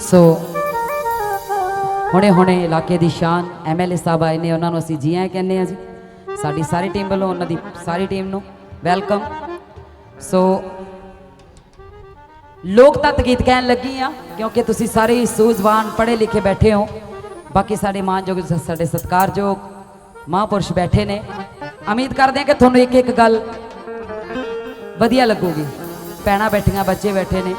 ਸੋ ਹੁਣੇ ਹੁਣੇ ਇਲਾਕੇ ਦੀ ਸ਼ਾਨ ਐਮਐਲਏ ਸਾਹਿਬ ਆਏ ਨੇ, ਉਹਨਾਂ ਨੂੰ ਅਸੀਂ ਜੀ ਆਇਆਂ ਕਹਿੰਦੇ ਆ ਜੀ। ਸਾਡੀ ਸਾਰੀ ਟੀਮ ਵੱਲੋਂ ਉਹਨਾਂ ਦੀ ਸਾਰੀ ਟੀਮ ਨੂੰ ਵੈਲਕਮ। ਸੋ ਲੋਕ ਤੱਤ ਗੀਤ ਕਹਿਣ ਲੱਗੀ ਆ ਕਿਉਂਕਿ ਤੁਸੀਂ ਸਾਰੇ ਹੀ ਸੂਝਵਾਨ ਪੜ੍ਹੇ ਲਿਖੇ ਬੈਠੇ ਹੋ। ਬਾਕੀ ਸਾਡੇ ਮਾਨਯੋਗ ਸਾਡੇ ਸਤਿਕਾਰਯੋਗ ਮਹਾਂਪੁਰਸ਼ ਬੈਠੇ ਨੇ। ਉਮੀਦ ਕਰਦੇ ਹਾਂ ਕਿ ਤੁਹਾਨੂੰ ਇੱਕ ਇੱਕ ਗੱਲ ਵਧੀਆ ਲੱਗੂਗੀ। ਪੈਣਾ ਬੈਠੀਆਂ, ਬੱਚੇ ਬੈਠੇ ਨੇ।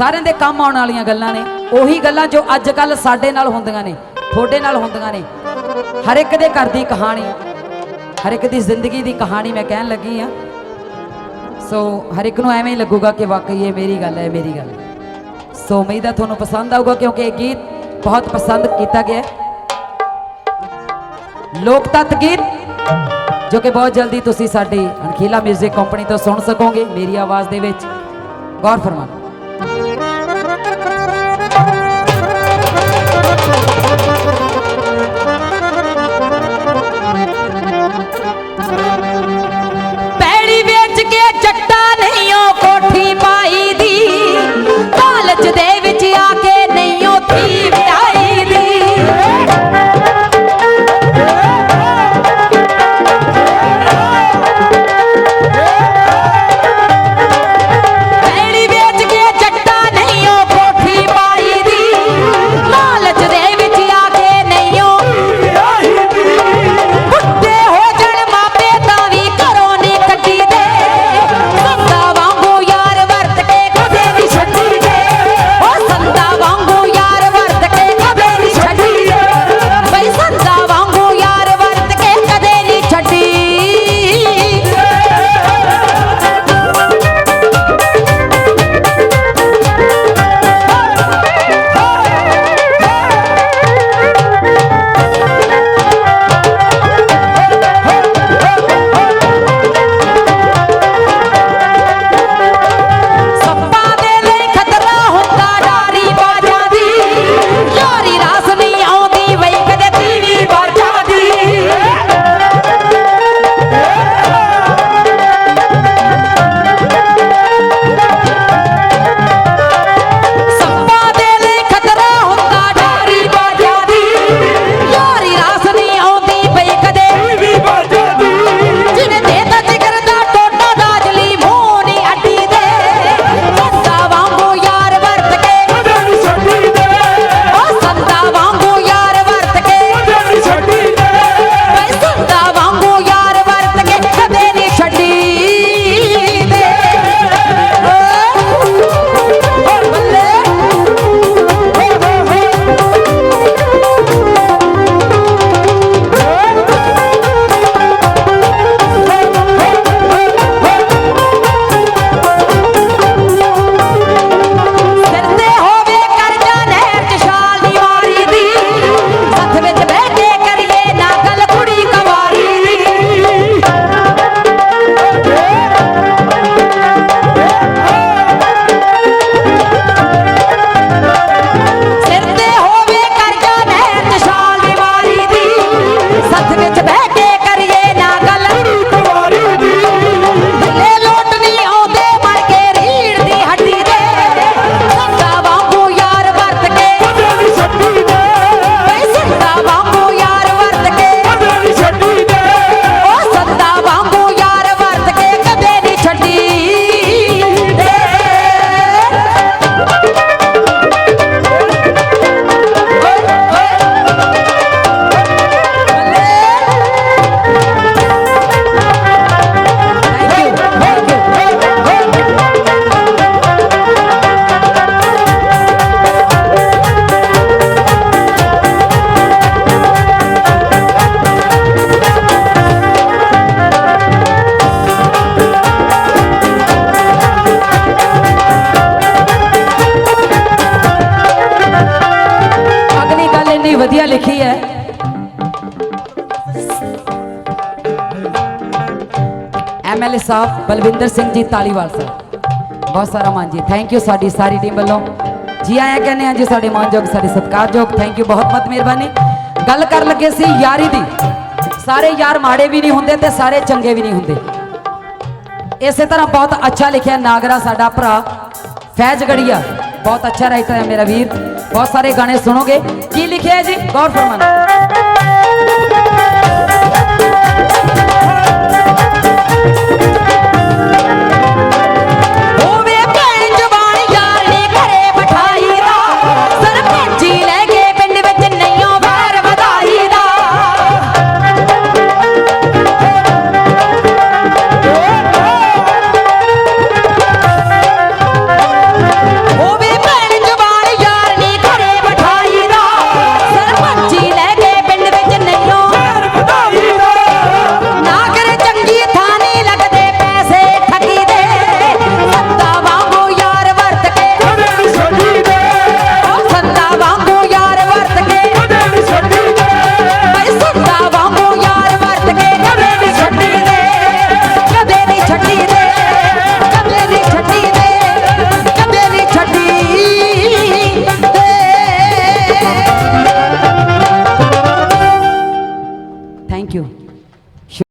ਸਾਰਿਆਂ ਦੇ ਕੰਮ ਆਉਣ ਵਾਲੀਆਂ ਗੱਲਾਂ ਨੇ। ਉਹੀ ਗੱਲਾਂ ਜੋ ਅੱਜ ਕੱਲ ਸਾਡੇ ਨਾਲ ਹੁੰਦੀਆਂ ਨੇ, ਤੁਹਾਡੇ ਨਾਲ ਹੁੰਦੀਆਂ ਨੇ। ਹਰ ਇੱਕ ਦੇ ਘਰ ਦੀ ਕਹਾਣੀ, ਹਰ ਇੱਕ ਦੀ ਜ਼ਿੰਦਗੀ ਦੀ ਕਹਾਣੀ ਮੈਂ ਕਹਿਣ ਲੱਗੀ ਆ ਸੋ ਹਰ ਇੱਕ ਨੂੰ ਐਵੇਂ ਹੀ ਲੱਗੂਗਾ ਕਿ ਵਾਕਈ ਇਹ ਮੇਰੀ ਗੱਲ ਹੈ ਮੇਰੀ ਗੱਲ ਹੈ। ਸੋ ਉਮੀਦ ਹੈ ਤੁਹਾਨੂੰ ਪਸੰਦ ਆਊਗਾ ਕਿਉਂਕਿ ਇਹ ਗੀਤ ਬਹੁਤ ਪਸੰਦ ਕੀਤਾ ਗਿਆ ਹੈ। ਲੋਕ ਤੱਤ ਗੀਤ, ਜੋ ਕਿ ਬਹੁਤ ਜਲਦੀ ਤੁਸੀਂ ਸਾਡੀ ਅਣਖੀਲਾ 뮤직 ਕੰਪਨੀ ਤੋਂ ਸੁਣ ਸਕੋਗੇ। ਮੇਰੀ ਆਵਾਜ਼ ਦੇ ਵਿੱਚ ਗੌਰ ਫਰਮਾਓ। ਨਹੀਂ ਉਹ ਕੋਠੀ ਵਧੀਆ ਲਿਖੀ ਹੈ। ਐਮਐਲਏ ਸਾਹਿਬ ਬਲਵਿੰਦਰ ਸਿੰਘ ਜੀ ਤਾਲੀਵਾਲ ਸਾਹਿਬ ਬਹੁਤ ਸਾਰਾ ਮਾਨ ਜੀ। ਥੈਂਕ ਯੂ ਸਾਡੀ ਸਾਰੀ ਟੀਮ ਵੱਲੋਂ। ਜੀ ਆਇਆਂ ਕਹਿੰਦੇ ਆ ਜੀ, ਸਾਡੇ ਮਾਨਯੋਗ ਸਾਡੇ ਸਤਿਕਾਰਯੋਗ ਥੈਂਕ ਯੂ ਬਹੁਤ ਬਹੁਤ ਮਿਹਰਬਾਨੀ। ਗੱਲ ਕਰ ਲੱਗੇ ਸੀ ਯਾਰੀ ਦੀ। ਸਾਰੇ ਯਾਰ ਮਾੜੇ ਵੀ ਨਹੀਂ ਹੁੰਦੇ ਤੇ ਸਾਰੇ ਚੰਗੇ ਵੀ ਨਹੀਂ ਹੁੰਦੇ। ਇਸੇ ਤਰ੍ਹਾਂ ਬਹੁਤ ਅੱਛਾ ਲਿਖਿਆ ਨਾਗਰਾ ਸਾਡਾ ਭਰਾ, ਫੈਜ ਗੜੀਆ। ਬਹੁਤ ਅੱਛਾ ਰਾਈਟਰ ਹੈ ਮੇਰਾ ਵੀਰ। ਬਹੁਤ ਸਾਰੇ ਗਾਣੇ ਸੁਣੋਗੇ। ਕੀ ਲਿਖਿਆ ਜੀ? ਗੌਰ ਫਰਮਾਨਾ